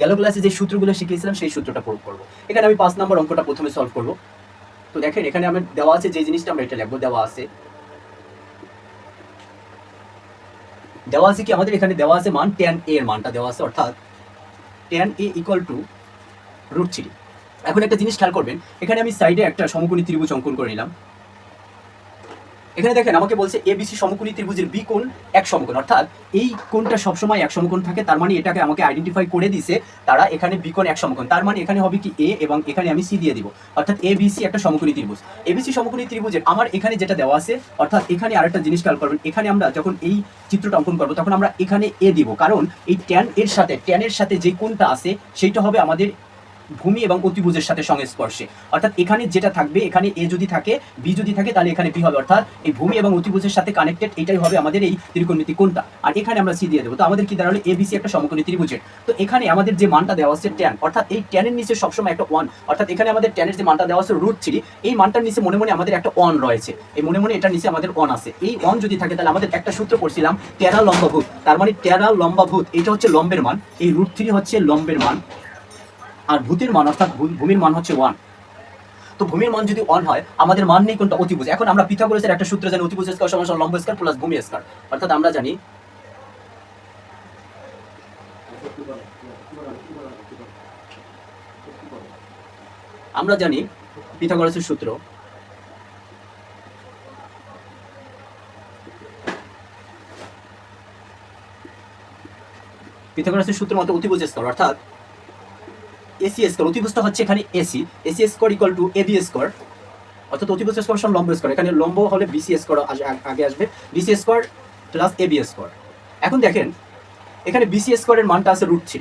গেল ক্লাসে যে সূত্রগুলো শিখিয়েছিলাম, সেই সূত্রটা প্রয়োগ করব। এখানে আমি পাঁচ নম্বর অঙ্কটা প্রথমে সলভ করব। তো দেখেন, এখানে আমার দেওয়া আছে যে জিনিসটা, আমরা এটা লিখব, দেওয়া আছে। দেওয়া আছে কি? আমাদের এখানে দেওয়া আছে মান টেন এর মানটা দেওয়া আছে, অর্থাৎ tan A equal to root three এখন একটা জিনিস খেয়াল করবেন, এখানে আমি সাইডে একটা সমকোণী ত্রিভুজ অঙ্কন করে নিলাম। এখানে দেখেন, আমাকে বলছে এ এবিসি সমকোণী ত্রিভুজের বি কোণ এক সমকোণ। অর্থাৎ এই কোণটা সবসময় এক সমকোণ থাকে, তার মানে এটাকে আমাকে আইডেন্টিফাই করে দিছে তারা এখানে বি কোণ এক সমকোণ। তার মানে এখানে হবে কি এ এবং এখানে আমি সি দিয়ে দিব। অর্থাৎ এ বিসি একটা সমকোণী ত্রিভুজ। এ এবিসি সমকোণী ত্রিভুজের আমার এখানে যেটা দেওয়া আছে, অর্থাৎ এখানে আরেকটা জিনিস খেয়াল করবেন, এখানে আমরা যখন এই চিত্রটা অঙ্কন করব, তখন আমরা এখানে এ দিব। কারণ এই ট্যান এর সাথে ট্যানের সাথে যে কোণটা আছে, সেইটা হবে আমাদের ভূমি এবং অতিভুজের সাথে সংস্পর্শে। অর্থাৎ এখানে যেটা থাকবে, এখানে এ যদি থাকে, বি যদি থাকে, তাহলে এখানে বি হবে। অর্থাৎ এই ভূমি এবং অতিভুজের সাথে কানেক্টেড এটাই হবে আমাদের এই ত্রিকোণমিতি কোণটা। আর এখানে আমরা সি দিয়ে দেবো। তো আমাদের কি দাঁড়াল? এ বিসি একটা সমকোণী ত্রিভুজের। তো এখানে আমাদের যে মানটা দেওয়া আছে ট্যান অর্থাৎ এই ট্যানের নিচে সবসময় একটা ওয়ান অর্থাৎ এখানে আমাদের ট্যানের যে মানটা দেওয়া আছে রুট থ্রি এই মানটার নিচে মনে মনে আমাদের একটা ওয়ান রয়েছে। এই মনে মনে এটার নিচে আমাদের ওয়ান আছে। এই ওয়ান যদি থাকে, তাহলে আমাদের একটা সূত্র পড়ছিলাম টেরা লম্বাভূত তার মানে টেরা লম্বাভূত এটা হচ্ছে লম্বের মান। এই রুট থ্রি হচ্ছে লম্বের মান। আর ভূতের মান, অর্থাৎ ভূমির মান হচ্ছে ওয়ান তো ভূমির মান যদি ওয়ান হয়, আমাদের মান নেই কোনটা? অতিভুজ। এখন আমরা পিথাগোরাসের একটা সূত্র জানি, অতিভুজ স্কয়ার সমান লম্ব স্কয়ার প্লাস ভূমি স্কয়ার অর্থাৎ আমরা জানি আমরা জানি পিথাগোরাসের সূত্র পিথাগোরাসের সূত্র মতো অতিভুজ স্কয়ার অর্থাৎ এসি স্কোয়ার অতিভুজটা হচ্ছে এখানে AC AC square equal to AB square অর্থাৎ অতিভুজ স্কোয়ার সমান লম্ব স্কোয়ার এখানে লম্ব হলে বিসি স্কোয়ার আগে আসবে BC square plus AB square এখন দেখেন, এখানে বিসি স্কোয়ারের মানটা আছে রুট থ্রি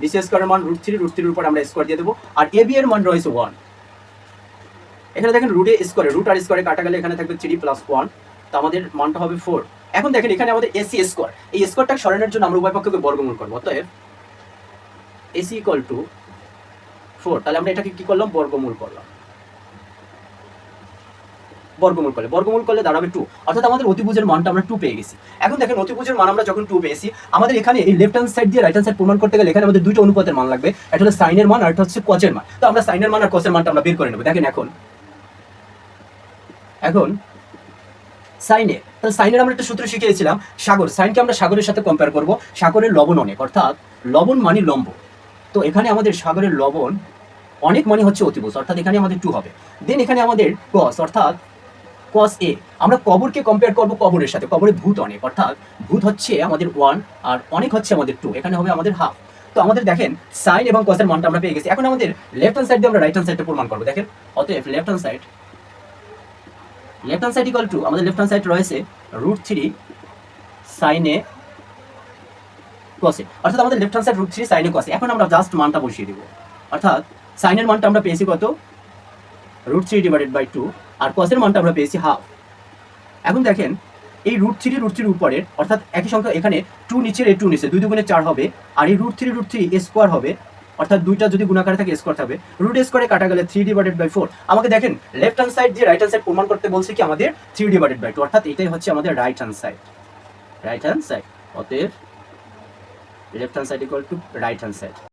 বিসি স্কোয়ারের মান রুট থ্রি রুট থ্রির উপর আমরা স্কোয়ার দিয়ে দেবো, আর এবি এর মান রয়েছে ওয়ান এখানে দেখেন রুটে স্কোয়ারে রুট আর স্কোয়ারে কাটা গেলে এখানে থাকবে থ্রি প্লাস ওয়ান তো আমাদের মানটা হবে ফোর এখন দেখেন এখানে আমাদের এসি স্কোয়ার এই স্কোয়ারটা সরানোর জন্য আমরা উভয় পক্ষকে বর্গমূল করব, অতএব এসি ইকুয়াল টু ফোর তাহলে আমরা এটাকে কি করলাম? বর্গমূল করলাম। বর্গমূল করলে বর্গমূল করলে দাঁড়াবে টু অর্থাৎ আমাদের অতিভুজের মানটা আমরা টু পেয়ে গেছি। এখন দেখেন অতিভুজের মান আমরা যখন টু পেয়েছি, আমাদের এখানে এই লেফট হ্যান্ড সাইড দিয়ে রাইট হ্যান্ড সাইড প্রমাণ করতে গেলে এখানে আমাদের দুইটা অনুপাতের মান লাগবে। একটা হলো সাইনের মান আর একটা হচ্ছে কচের মান। তো আমরা সাইনের মান আর কচের মানটা আমরা বের করে নেব। দেখেন এখন। এখন সাইনে তাহলে সাইনের আমরা একটা সূত্র শিখিয়েছিলাম, সাগর। সাইনকে আমরা সাগরের সাথে কম্পেয়ার করব। সাগরের লবণ অনেক, অর্থাৎ লবণ মানে লম্ব। তো এখানে আমাদের সাগরের লবণ অনেক মানে হচ্ছে অতিভুজ অর্থাৎ এখানে আমাদের টু হবে। দেন এখানে আমাদের কস অর্থাৎ কস এ আমরা কবরকে কম্পেয়ার করব কবরের সাথে। কবরে ভূত অনেক, অর্থাৎ ভূত হচ্ছে আমাদের ওয়ান আর অনেক হচ্ছে আমাদের টু এখানে হবে আমাদের হাফ তো আমাদের দেখেন সাইন এবং কসের মানটা আমরা পেয়ে গেছি। এখন আমাদের লেফট হ্যান্ড সাইড দিয়ে আমরা রাইট হ্যান্ড সাইডটা প্রমাণ করব। দেখেন, অতএব left hand side left hand side equal to আমাদের লেফট হ্যান্ড সাইড রয়েছে রুট থ্রি সাইনে কসে অর্থাৎ আমাদের left hand side root three সাইনে কসে এখন আমরা জাস্ট মানটা বসিয়ে দিব। অর্থাৎ সাইনের মানটা আমরা পেয়েছি কত? Root three divided by two আর কসের মানটা আমরা পেয়েছি হাফ এখন দেখেন, এই রুট থ্রি রুট থ্রির উপরে অর্থাৎ একই সংখ্যা এখানে টু নিচের এই টু নিচে, দুই দুগুণে চার হবে। আর এই root three root three square হবে। অর্থাৎ দুইটা যদি গুণাকারে থাকে স্কোয়ার থাকবে। রুট স্কোয়ারে কাটা গেলে থ্রি ডিভাইডেড বাই ফোর আমাকে দেখেন লেফট হ্যান্ড সাইড দিয়ে রাইট হ্যান্ড সাইড প্রমাণ করতে বলছে কি? আমাদের থ্রি ডিভাইডেড বাই টু অর্থাৎ এটাই হচ্ছে আমাদের right hand side right hand side অতএব left hand side equal to right hand side